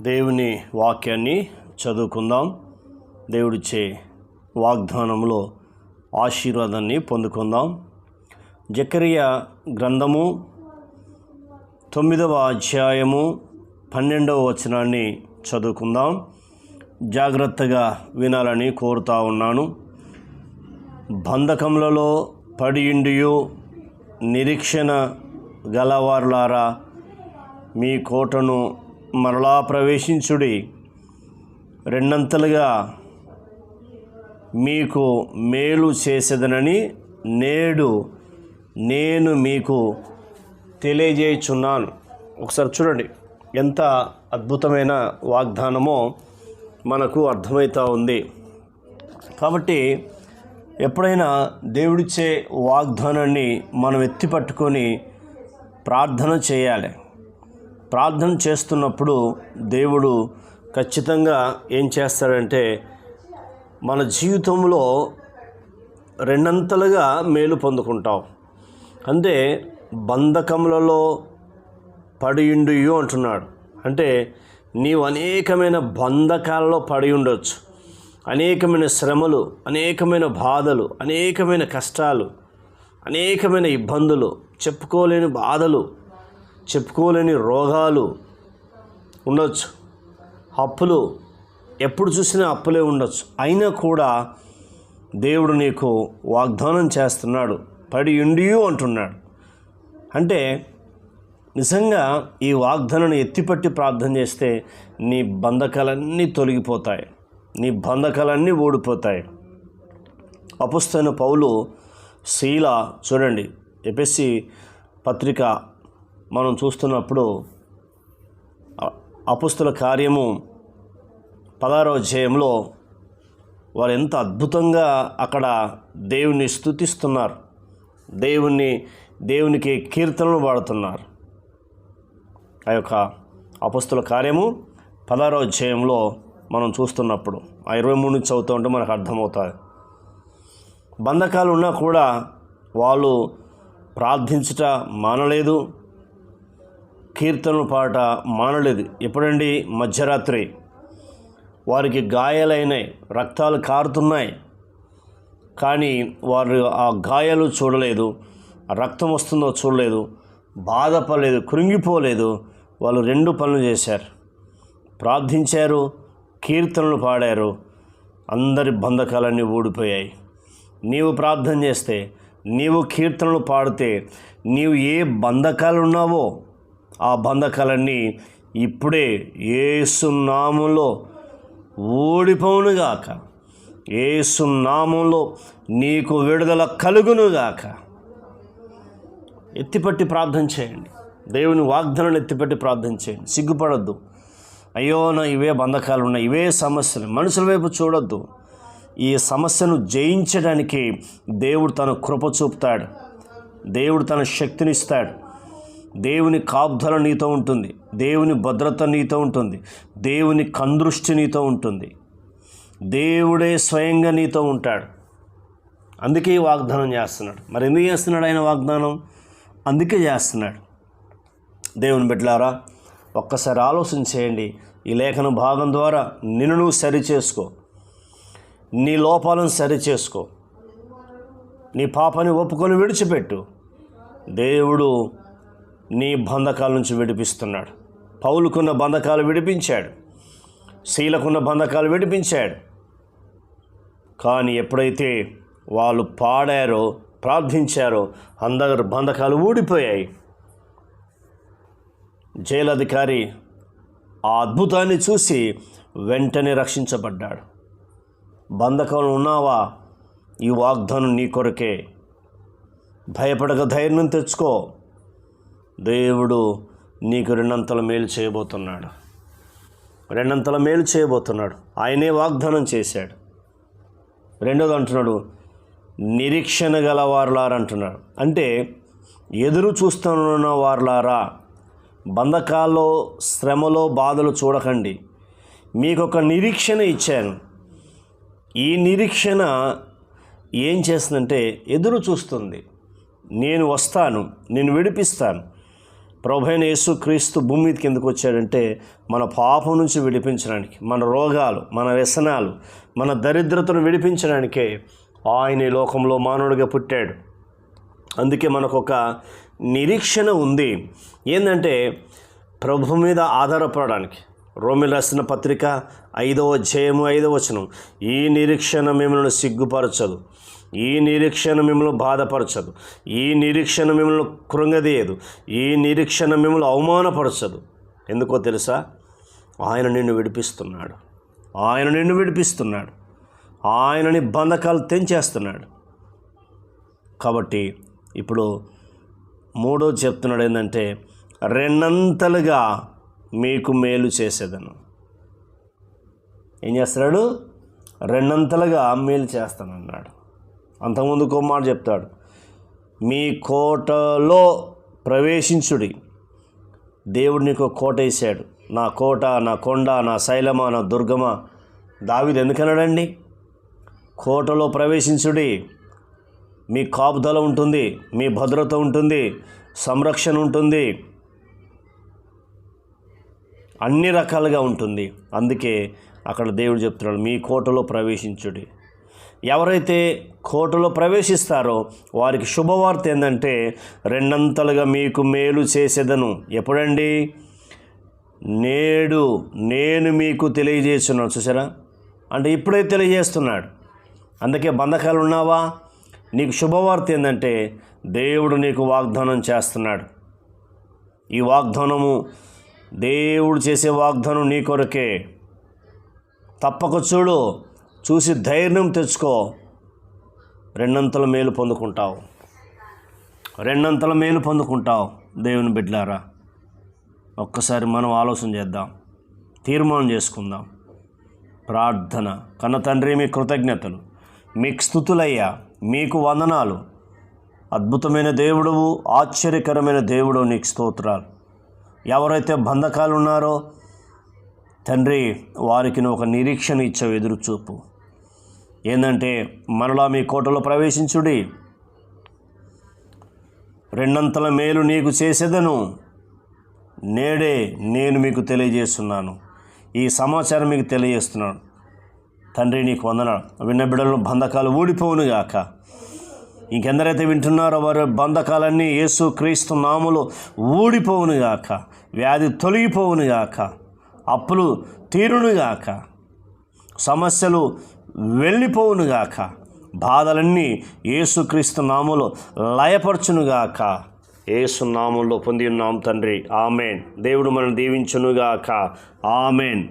దేవుని వాక్యాన్ని చదువుకుందాం. దేవుడిచ్చే వాగ్దానంలో ఆశీర్వాదాన్ని పొందుకుందాం. జకరియ గ్రంథము తొమ్మిదవ అధ్యాయము పన్నెండవ వచనాన్ని చదువుకుందాం. జాగ్రత్తగా వినాలని కోరుతా ఉన్నాను. బంధకములలో పడియుండియు నిరీక్షణ గలవారులారా మీ కోటను మరలా ప్రవేశించుడి. రెండంతలుగా మీకు మేలు చేసేదనని నేడు నేను మీకు తెలియజేయుచున్నాను. ఒకసారి చూడండి ఎంత అద్భుతమైన వాగ్దానమో మనకు అర్థమవుతూ ఉంది. కాబట్టి ఎప్పుడైనా దేవుడిచ్చే వాగ్దానాన్ని మనం ఎత్తి పట్టుకొని ప్రార్థన చేయాలి. ప్రార్థన చేస్తున్నప్పుడు దేవుడు ఖచ్చితంగా ఏం చేస్తాడంటే మన జీవితంలో రెండంతలుగా మేలు పొందుకుంటాం. అంటే బంధకములలో పడియుండియు అంటున్నాడు. అంటే నీవు అనేకమైన బంధకాలలో పడి ఉండొచ్చు. అనేకమైన శ్రమలు అనేకమైన బాధలు అనేకమైన కష్టాలు అనేకమైన ఇబ్బందులు చెప్పుకోలేని బాధలు చెప్పుకోలేని రోగాలు ఉండొచ్చు. అప్పులు ఎప్పుడు చూసినా అప్పులే ఉండొచ్చు. అయినా కూడా దేవుడు నీకు వాగ్దానం చేస్తున్నాడు. పడి ఉండియు అంటున్నాడు. అంటే నిజంగా ఈ వాగ్దానాన్ని ఎత్తిపట్టి ప్రార్థన చేస్తే నీ బంధకాలన్నీ తొలగిపోతాయి. నీ బంధకాలన్నీ ఓడిపోతాయి అపుస్తైన పౌలు శీల చూడండి. ఎపిఎస్సి పత్రిక మనం చూస్తున్నప్పుడు అపుస్తుల కార్యము పదారో అధ్యాయంలో వారు ఎంత అద్భుతంగా అక్కడ దేవుణ్ణి స్తుతిస్తున్నారు. దేవుణ్ణి దేవునికి కీర్తనలు పాడుతున్నారు. ఆ యొక్క అపుస్తుల కార్యము పదారో అధ్యాయంలో మనం చూస్తున్నప్పుడు ఆ ఇరవై మూడు నుంచి చదువుతూ ఉంటే మనకు అర్థమవుతుంది. బంధకాలు ఉన్నా కూడా వాళ్ళు ప్రార్థించుట మానలేదు. కీర్తనలు పాట మానలేదు. ఎప్పుడండి? మధ్యరాత్రి. వారికి గాయాలైనాయి రక్తాలు కారుతున్నాయి. కానీ వారు ఆ గాయాలు చూడలేదు రక్తం వస్తుందో చూడలేదు బాధపడలేదు కృంగిపోలేదు. వాళ్ళు రెండు పనులు చేశారు. ప్రార్థించారు కీర్తనలు పాడారు. అందరి బంధకాలన్నీ ఊడిపోయాయి. నీవు ప్రార్థన చేస్తే నీవు కీర్తనలు పాడితే నీవు ఏ బంధకాలు ఉన్నావో ఆ బంధకాలన్నీ ఇప్పుడే ఏసునామంలో ఓడిపోవునుగాక ఏసునామంలో నీకు విడుదల కలుగునుగాక. ఎత్తిపట్టి ప్రార్థన చేయండి. దేవుని వాగ్దానాన్ని ఎత్తిపట్టి ప్రార్థన చేయండి. సిగ్గుపడద్దు. అయ్యో నా ఇవే బంధకాలు ఉన్నాయి. ఇవే సమస్యలు. మనుషుల వైపు చూడొద్దు. ఈ సమస్యను జయించడానికి దేవుడు తన కృప చూపుతాడు. దేవుడు తన శక్తినిస్తాడు దేవుని కాపుదల నీతో ఉంటుంది. దేవుని భద్రత నీతో ఉంటుంది. దేవుని కందృష్టి నీతో ఉంటుంది. దేవుడే స్వయంగా నీతో ఉంటాడు. అందుకే వాగ్దానం చేస్తున్నాడు. మరి ఎందుకు చేస్తున్నాడు ఆయన వాగ్దానం? అందుకే చేస్తున్నాడు. దేవుని బిడ్డలారా ఒక్కసారి ఆలోచన చేయండి. ఈ లేఖన భాగం ద్వారా నిన్ను నువ్వు సరి చేసుకో నీ లోపాలను సరి చేసుకో నీ పాపని ఒప్పుకొని విడిచిపెట్టు. దేవుడు నీ బంధకాల నుంచి విడిపిస్తున్నాడు. పౌలుకున్న బంధకాలు విడిపించాడు. శీలకున్న బంధకాలు విడిపించాడు. కానీ ఎప్పుడైతే వాళ్ళు పాడారో ప్రార్థించారో అందరు బంధకాలు ఊడిపోయాయి. జైలధికారి ఆ అద్భుతాన్ని చూసి వెంటనే రక్షించబడ్డాడు. బంధకాలు ఉన్నావా? ఈ వాగ్దానం నీ కొరకే. భయపడక ధైర్యం తెచ్చుకో. దేవుడు నీకు రెండంతల మేలు చేయబోతున్నాడు. రెండంతల మేలు చేయబోతున్నాడు. ఆయనే వాగ్దానం చేశాడు. రెండోది అంటున్నాడు నిరీక్షణ గల వారులారా అంటున్నాడు. అంటే ఎదురు చూస్తున్న వారులారా బంధకాల్లో శ్రమలో బాధలు చూడకండి. మీకు ఒక నిరీక్షణ ఇచ్చాను. ఈ నిరీక్షణ ఏం చేస్తుందంటే ఎదురు చూస్తుంది. నేను వస్తాను నేను విడిపిస్తాను. ప్రభైన యేసు క్రీస్తు భూమి మీదకి ఎందుకు వచ్చాడంటే మన పాపం నుంచి విడిపించడానికి మన రోగాలు మన వ్యసనాలు మన దరిద్రతను విడిపించడానికే ఆయన లోకంలో మానవుడిగా పుట్టాడు. అందుకే మనకు ఒక నిరీక్షణ ఉంది. ఏంటంటే ప్రభు మీద ఆధారపడడానికి. రోమిల్ రాసిన పత్రిక ఐదవ అధ్యాయము ఐదవ వచనం ఈ నిరీక్షణ మిమ్మల్ని సిగ్గుపరచదు. ఈ నిరీక్షణ మిమ్మల్ని బాధపరచదు. ఈ నిరీక్షణ మిమ్మల్ని కృంగదీయదు. ఈ నిరీక్షణ మిమ్మల్ని అవమానపరచదు. ఎందుకో తెలుసా? ఆయన నిన్ను విడిపిస్తున్నాడు. ఆయన నిన్ను విడిపిస్తున్నాడు. ఆయనని బంధకాలు తెంచేస్తున్నాడు. కాబట్టి ఇప్పుడు మూడో చెప్తున్నాడు ఏంటంటే రెండంతలుగా మీకు మేలు చేసేదను. ఏం చేస్తున్నాడు? రెండంతలుగా మేలు చేస్తానన్నాడు. అంతకుముందు ఇంకో మాట చెప్తాడు. మీ కోటలో ప్రవేశించుడి. దేవుడు నీకు కోట వేసాడు నా కోట నా కొండ నా శైలమ నా దుర్గమ దావిది ఎందుకన్నాడండి? కోటలో ప్రవేశించుడి. మీ కాపుదల ఉంటుంది మీ భద్రత ఉంటుంది సంరక్షణ ఉంటుంది. అన్ని రకాలుగా ఉంటుంది. అందుకే అక్కడ దేవుడు చెప్తున్నాడు మీ కోటలో ప్రవేశించుడి. ఎవరైతే కోటలో ప్రవేశిస్తారో వారికి శుభవార్త ఏంటంటే రెండంతలుగా మీకు మేలు చేసేదను. ఎప్పుడండి? నేడు నేను మీకు తెలియజేస్తున్నాను. చూసారా? అంటే ఇప్పుడే తెలియజేస్తున్నాడు. అందుకే బంధకాలు ఉన్నావా నీకు శుభవార్త ఏంటంటే దేవుడు నీకు వాగ్దానం చేస్తున్నాడు. ఈ వాగ్దానము దేవుడు చేసే వాగ్దానం నీ కొరకే. తప్పక చూడు చూసి ధైర్యం తెచ్చుకో. రెండంతల మేలు పొందుకుంటావు. రెండంతల మేలు పొందుకుంటావు దేవుని బిడ్డలారా ఒక్కసారి మనం ఆలోచన చేద్దాం. తీర్మానం చేసుకుందాం. ప్రార్థన. కన్న తండ్రి మీ కృతజ్ఞతలు. మీకు స్థుతులయ్యా. మీకు వందనాలు. అద్భుతమైన దేవుడువు ఆశ్చర్యకరమైన దేవుడు నీకు స్తోత్రాలు. ఎవరైతే బంధకాలు ఉన్నారో తండ్రి వారికి ఒక నిరీక్షణ ఇచ్చావు ఎదురు చూపు ఏంటంటే మనలా మీ కోటలో ప్రవేశించుడి. రెండంతల మేలు నీకు చేసేదను. నేడే నేను మీకు తెలియజేస్తున్నాను. ఈ సమాచారం మీకు తెలియజేస్తున్నాను. తండ్రి నీకు వందనాడు విన్న బిడ్డలను బంధకాలు ఊడిపోవునుగాక ఇంకెందరైతే వింటున్నారో వారి బంధకాలన్నీ యేసు క్రీస్తు నాములు ఊడిపోవునుగాక వ్యాధి తొలగిపోవునుగాక అప్పులు తీరునుగాక సమస్యలు వెళ్ళిపోవునుగాక. బాధలన్నీ ఏసుక్రీస్తు నాములో లయపరచునుగాక. ఏసు నామంలో పొంది ఉన్నాం తండ్రి. ఆమెన్. దేవుడు మనం దీవించునుగాక. ఆమెన్.